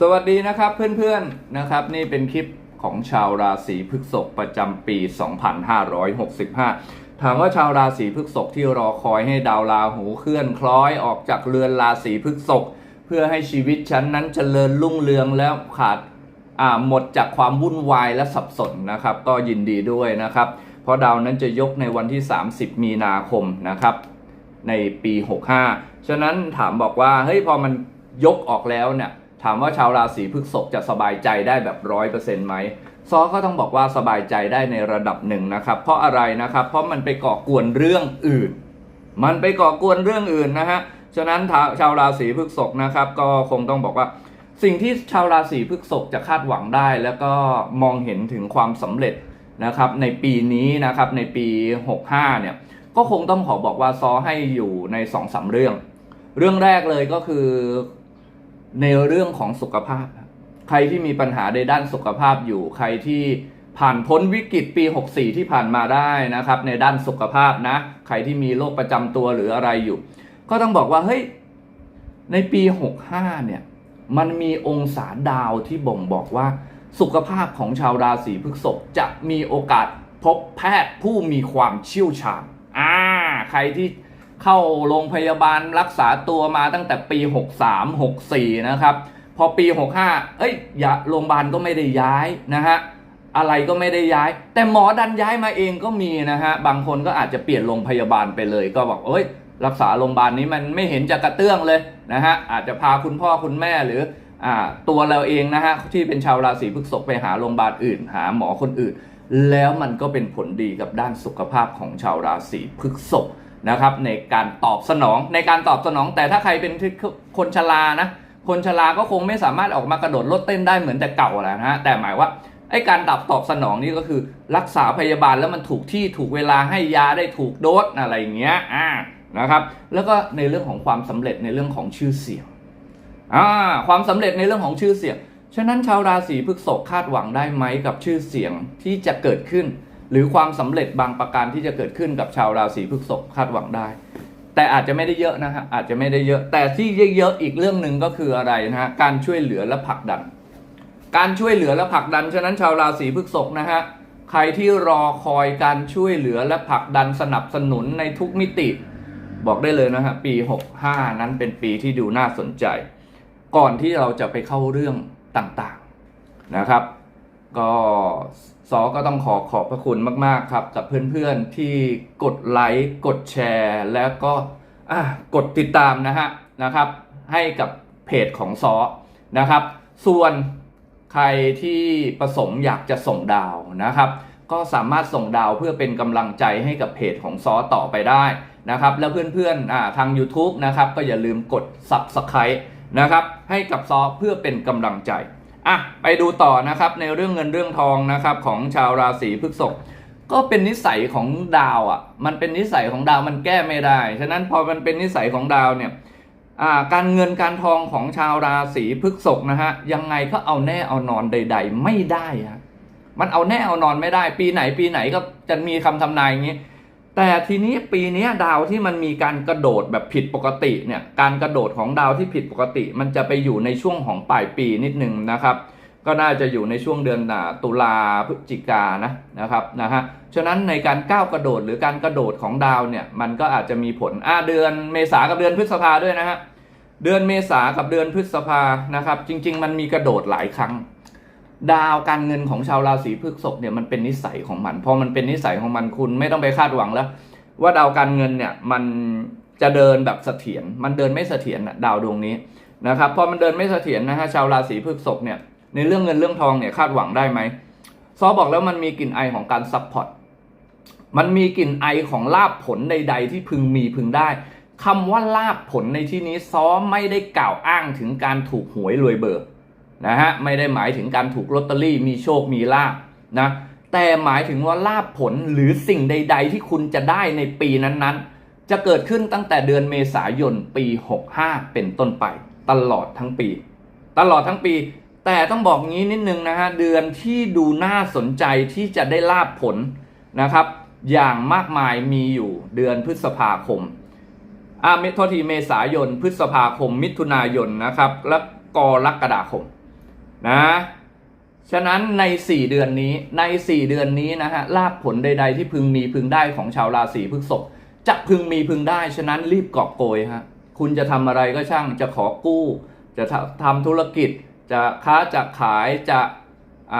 สวัสดีนะครับเพื่อนๆนะครับ นี่เป็นคลิปของชาวราศีพฤษภประจำปี 2565 ถามว่าชาวราศีพฤษภที่รอคอยให้ดาวราหูเคลื่อนคล้อยออกจากเรือนราศีพฤษภเพื่อให้ชีวิตฉันนั้นเจริญรุ่งเรืองแล้วขาดอ่าหมดจากความวุ่นวายและสับสนนะครับ ก็ยินดีด้วยนะครับ เพราะดาวนั้นจะยกในวันที่ 30 มีนาคมนะครับในปี 65 ฉะนั้นถามบอกว่าเฮ้ยพอมันยกออกแล้วเนี่ย ถามว่าชาวราศีพฤษภจะสบายใจได้แบบร้อยเปอร์เซ็นต์ไหมซอก็ต้องบอกว่าสบายใจได้ในระดับหนึ่งนะครับ เพราะอะไรนะครับ เพราะมันไปก่อกวนเรื่องอื่น มันไปก่อกวนเรื่องอื่นนะฮะฉะนั้นชาวราศีพฤษภนะครับ ก็คงต้องบอกว่า สิ่งที่ชาวราศีพฤษภจะคาดหวังได้ แล้วก็มองเห็นถึงความสำเร็จนะครับ ในปีนี้นะครับในปี 65 เนี่ย ก็คงต้องขอบอกว่าซอให้อยู่ในสองสาเรื่อง เรื่องแรกเลยก็คือ ในเรื่องของสุขภาพ ใครที่มีปัญหาในด้านสุขภาพอยู่ ใครที่ผ่านพ้นวิกฤตปี 64 ที่ผ่านมาได้นะครับ ในด้านสุขภาพนะ ใครที่มีโรคประจำตัวหรืออะไรอยู่ ก็ต้องบอกว่าเฮ้ยในปี 65 เนี่ย มันมีองศาดาวที่บ่งบอกว่า สุขภาพของชาวราศีพฤษภจะมีโอกาสพบแพทย์ผู้มีความเชี่ยวชาญอ่าใครที่ เข้าโรงพยาบาลรักษาตัวมาตั้งแต่ปี 63 64 นะครับ พอปี 65 เอ้ยอย่าโรงพยาบาลก็ไม่ได้ย้ายนะฮะอะไรก็ไม่ได้ย้าย แต่หมอดันย้ายมาเองก็มีนะฮะบางคนก็อาจจะเปลี่ยนโรงพยาบาลไปเลย ก็บอกเอ้ย รักษาโรงพยาบาลนี้มันไม่เห็นจะกระเตื้องเลยนะฮะอาจจะพาคุณพ่อคุณแม่หรืออ่าตัวเราเองนะฮะที่เป็นชาวราศีพฤษภไปหาโรงพยาบาลอื่น หาหมอคนอื่น แล้วมันก็เป็นผลดีกับด้านสุขภาพของชาวราศีพฤษภ นะครับในการตอบสนองในการตอบสนอง แต่ถ้าใครเป็นคนชรานะ คนชราก็คงไม่สามารถออกมากระโดดรถเต้นได้เหมือนแต่เก่าแล้วนะฮะแต่หมายว่าไอ้การตอบตอบสนองนี่ก็คือรักษาพยาบาลแล้วมันถูกที่ถูกเวลาให้ยาได้ถูกโดสอะไรอย่างเงี้ยอ่านะครับ แล้วก็ในเรื่องของความสำเร็จในเรื่องของชื่อเสียงอ่าความสำเร็จในเรื่องของชื่อเสียงฉะนั้นชาวราศีพฤษภคาดหวังได้ไหมกับชื่อเสียงที่จะเกิดขึ้น หรือความสำเร็จบางประการที่จะเกิดขึ้นกับชาวราศีพฤษภคาดหวังได้ แต่อาจจะไม่ได้เยอะนะฮะอาจจะไม่ได้เยอะ แต่ที่เยอะๆอีกเรื่องหนึ่งก็คืออะไรนะฮะการช่วยเหลือและผลักดัน การช่วยเหลือและผลักดันฉะนั้นชาวราศีพฤษภนะฮะใครที่รอคอยการช่วยเหลือและผลักดันสนับสนุนในทุกมิติ บอกได้เลยนะฮะปี 65 นั้นเป็นปีที่ดูน่าสนใจ ก่อนที่เราจะไปเข้าเรื่องต่างๆนะครับ ก็ซอก็ต้องขอขอบพระคุณมาก ๆ ครับ กับเพื่อน ๆ ที่กดไลค์กดแชร์ แล้วก็กดติดตามนะฮะนะครับ ให้กับเพจของซอนะครับ ส่วนใครที่ประสงค์อยากจะส่งดาวนะครับ ก็สามารถส่งดาวเพื่อเป็นกำลังใจให้กับเพจของซอต่อไปได้นะครับ แล้วเพื่อนๆอทาง YouTube นะครับ ก็อย่าลืมกด Subscribe นะครับ ให้กับซอเพื่อเป็นกำลังใจ อะไปดูต่อนะครับในเรื่องเงินเรื่องทองนะครับของชาวราศีพฤษภก็เป็นนิสัยของดาวอะ มันเป็นนิสัยของดาวมันแก้ไม่ได้ ฉะนั้นพอมันเป็นนิสัยของดาวเนี่ยอ่าการเงินการทองของชาวราศีพฤษภนะฮะยังไงก็เอาแน่เอานอนใด ๆ ไม่ได้ฮะมันเอาแน่เอานอนไม่ได้ ปีไหนปีไหนก็จะมีคำทำนายอย่างนี้ แต่ทีนี้ปีนี้ดาวที่มันมีการกระโดดแบบผิดปกติเนี่ยการกระโดดของดาวที่ผิดปกติ มันจะไปอยู่ในช่วงของปลายปีนิดนึงนะครับก็น่าจะอยู่ในช่วงเดือนตุลาพฤศจิกานะนะครับนะฮะฉะนั้นในการก้าวกระโดดหรือการกระโดดของดาวเนี่ยมันก็อาจจะมีผลอ่าเดือนเมษากับเดือนพฤษภาด้วยนะฮะเดือนเมษากับเดือนพฤษภานะครับจริง ๆ มันมีกระโดดหลายครั้ง ดาวการเงินของชาวราศีพฤษภเนี่ยมันเป็นนิสัยของมันพอมันเป็นนิสัยของมันคุณไม่ต้องไปคาดหวังแล้ว ว่าดาวการเงินเนี่ยมันจะเดินแบบเสถียรมันเดินไม่เสถียรนะดาวดวงนี้นะครับพอมันเดินไม่เสถียรนะฮะชาวราศีพฤษภเนี่ยในเรื่องเงินเรื่องทองเนี่ยคาดหวังได้ไหมซอบอกแล้วมันมีกลิ่นไอของการซัพพอร์ตมันมีกลิ่นไอของลาบผลใด ๆ ที่พึงมีพึงได้คำว่าลาบผลในที่นี้ซอไม่ได้กล่าวอ้างถึงการถูกหวยรวยเบอร์ นะฮะไม่ได้หมายถึงการถูกลอตเตอรี่มีโชคมีลาบนะแต่หมายถึงว่าลาบผลหรือสิ่งใด ๆ ที่คุณจะได้ในปีนั้นๆ จะเกิดขึ้นตั้งแต่เดือนเมษายนปี 65 เป็นต้นไป ตลอดทั้งปี ตลอดทั้งปี แต่ต้องบอกงี้นิดนึงนะฮะเดือนที่ดูน่าสนใจที่จะได้ลาบผลนะครับ อย่างมากมายมีอยู่เดือนพฤษภาคมอ่าเมทษทีเมษายน พฤษภาคม มิถุนายนนะครับ และกรกฎาคม นะ ฉะนั้นใน 4 เดือนนี้ใน 4 เดือนนี้นะฮะลาภผลใด ๆ ที่พึงมีพึงได้ของชาวราศีพฤษภจะพึงมีพึงได้ ฉะนั้นรีบกอบโกยฮะคุณจะทำอะไรก็ช่างจะขอกู้ จะทำธุรกิจ จะค้าจะขายจะอ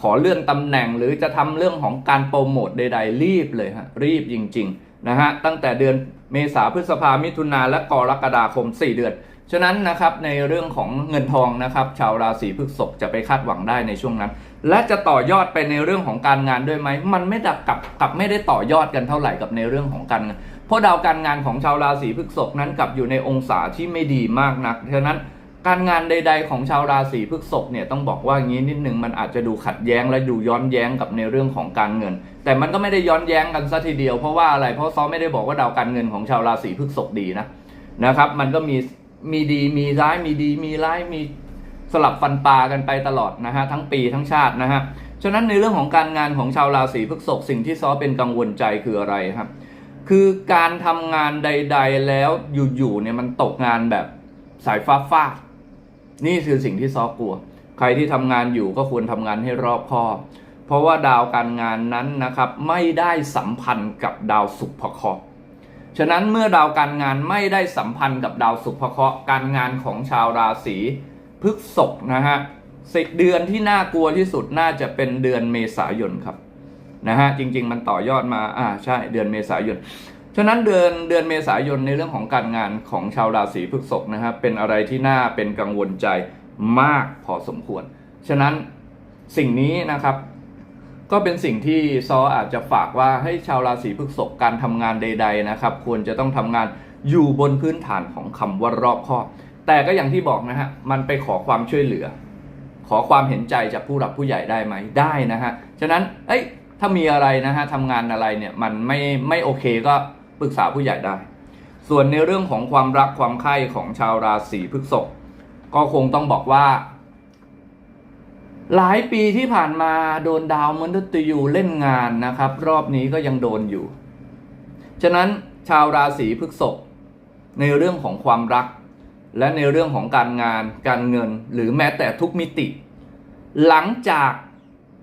ขอเลื่อนตำแหน่งหรือจะทำเรื่องของการโปรโมทใด ๆ รีบเลยฮะรีบจริงๆนะฮะตั้งแต่เดือนเมษาพฤษภามิถุนาและกรกฎาคม 4 เดือน ฉะนั้นนะครับในเรื่องของเงินทองนะครับ ชาวราศีพฤษภจะไปคาดหวังได้ในช่วงนั้น และจะต่อยอดไปในเรื่องของการงานด้วยไหมมันไม่ดักกับกับไม่ได้ต่อยอดกันเท่าไหร่กับในเรื่องของการงานเพราะดาวการงานของชาวราศีพฤษภนั้นกลับอยู่ในองศาที่ไม่ดีมากนักฉะนั้นการงานใด ๆ ของชาวราศีพฤษภเนี่ยต้องบอกว่าอย่างนี้นิดนึงมันอาจจะดูขัดแย้งและดูย้อนแย้งกับในเรื่องของการเงิน แต่มันก็ไม่ได้ย้อนแย้งกันซะทีเดียวเพราะว่าอะไรเพราะซ้อไม่ได้บอกว่าดาวการเงินของชาวราศีพฤษภดีนะนะครับ มันก็มี มีดีมีร้ายมีดีมีร้ายมีสลับฟันปลากันไปตลอดนะฮะทั้งปีทั้งชาตินะฮะฉะนั้นในเรื่องของการงานของชาวราศีพฤษภสิ่งที่ซ้อเป็นกังวลใจคืออะไรครับ คือการทำงานใด ๆ แล้วอยู่ๆเนี่ยมันตกงานแบบสายฟ้าฟาดนี่คือสิ่งที่ซ้อกลัว ใครที่ทำงานอยู่ก็ควรทำงานให้รอบคอบ เพราะว่าดาวการงานนั้นนะครับไม่ได้สัมพันธ์กับดาวศุกร์พคราะห์ ฉะนั้นเมื่อดาวการงานไม่ได้สัมพันธ์กับดาวศุกร์พเคราะห์การงานของชาวราศีพฤษภนะฮะสิเดือนที่น่ากลัวที่สุดน่าจะเป็นเดือนเมษายนครับนะฮะจริง ๆ มันต่อยอดมาอ่าใช่เดือนเมษายน ฉะนั้นเดือนเดือนเมษายนในเรื่องของการงานของชาวราศีพฤษภนะครับเป็นอะไรที่น่าเป็นกังวลใจมากพอสมควร ฉะนั้นสิ่งนี้นะครับ ก็เป็นสิ่งที่ซออาจจะฝากว่าให้ชาวราศีพฤษภการทำงานใด ๆนะครับ ควรจะต้องทำงานอยู่บนพื้นฐานของคำว่ารอบคอบ แต่ก็อย่างที่บอกนะฮะมันไปขอความช่วยเหลือ ขอความเห็นใจจากผู้หลักผู้ใหญ่ได้ไหมได้นะฮะฉะนั้นเอ้ยถ้ามีอะไรนะฮะทำงานอะไรเนี่ยมันไม่ไม่โอเคก็ปรึกษาผู้ใหญ่ได้ ส่วนในเรื่องของความรักความใคร่ของชาวราศีพฤษภก็คงต้องบอกว่า หลายปีที่ผ่านมาโดนดาวมฤตยูเล่นงานนะครับ รอบนี้ก็ยังโดนอยู่ ฉะนั้นชาวราศีพฤษภในเรื่องของความรัก และในเรื่องของการงานการเงินหรือแม้แต่ทุกมิติ หลังจาก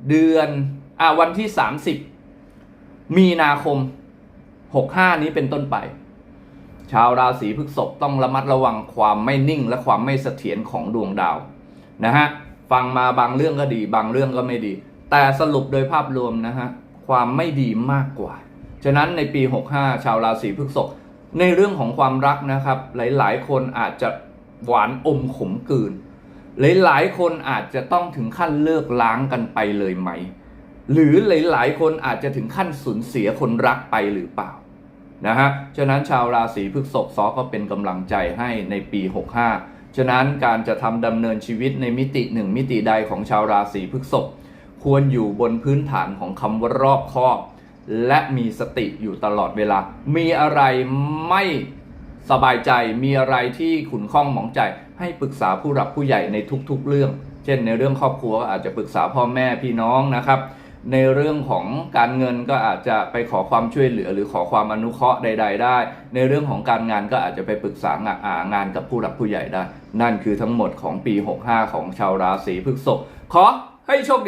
เดือนอวันที่ 30 มีนาคม 65 นี้เป็นต้นไป ชาวราศีพฤษภต้องระมัดระวังความไม่นิ่งและความไม่เสถียรของดวงดาวนะฮะ ฟังมาบางเรื่องก็ดี บางเรื่องก็ไม่ดี แต่สรุปโดยภาพรวมนะฮะความไม่ดีมากกว่า ฉะนั้นในปี 65 ชาวราศีพฤษภในเรื่องของความรักนะครับ หลายๆ คนอาจจะหวานอมขมกืน หลายๆ คนอาจจะต้องถึงขั้นเลิกล้างกันไปเลยไหม หรือหลายๆ คนอาจจะถึงขั้นสูญเสียคนรักไปหรือเปล่านะฮะ ฉะนั้นชาวราศีพฤษภซอก็เป็นกำลังใจให้ในปี 65 ฉะนั้นการจะทำดำเนินชีวิตในมิติหนึ่งมิติใดของชาวราศีพฤษภควรอยู่บนพื้นฐานของคำว่ารอบคอบ และมีสติอยู่ตลอดเวลา มีอะไรไม่สบายใจ มีอะไรที่ขุนข้องหมองใจ ให้ปรึกษาผู้หลักผู้ใหญ่ในทุกๆเรื่อง เช่นในเรื่องครอบครัวอาจจะปรึกษาพ่อแม่พี่น้องนะครับ ในเรื่องของการเงินก็อาจจะไปขอความช่วยเหลือ หรือขอความอนุเคราะห์ใด ๆ ได้ ในเรื่องของการงานก็อาจจะไปปรึกษางานงานกับผู้หลักผู้ใหญ่ได้ นั่นคือทั้งหมดของปี 65 ของชาวราศีพฤษภขอให้โชคดี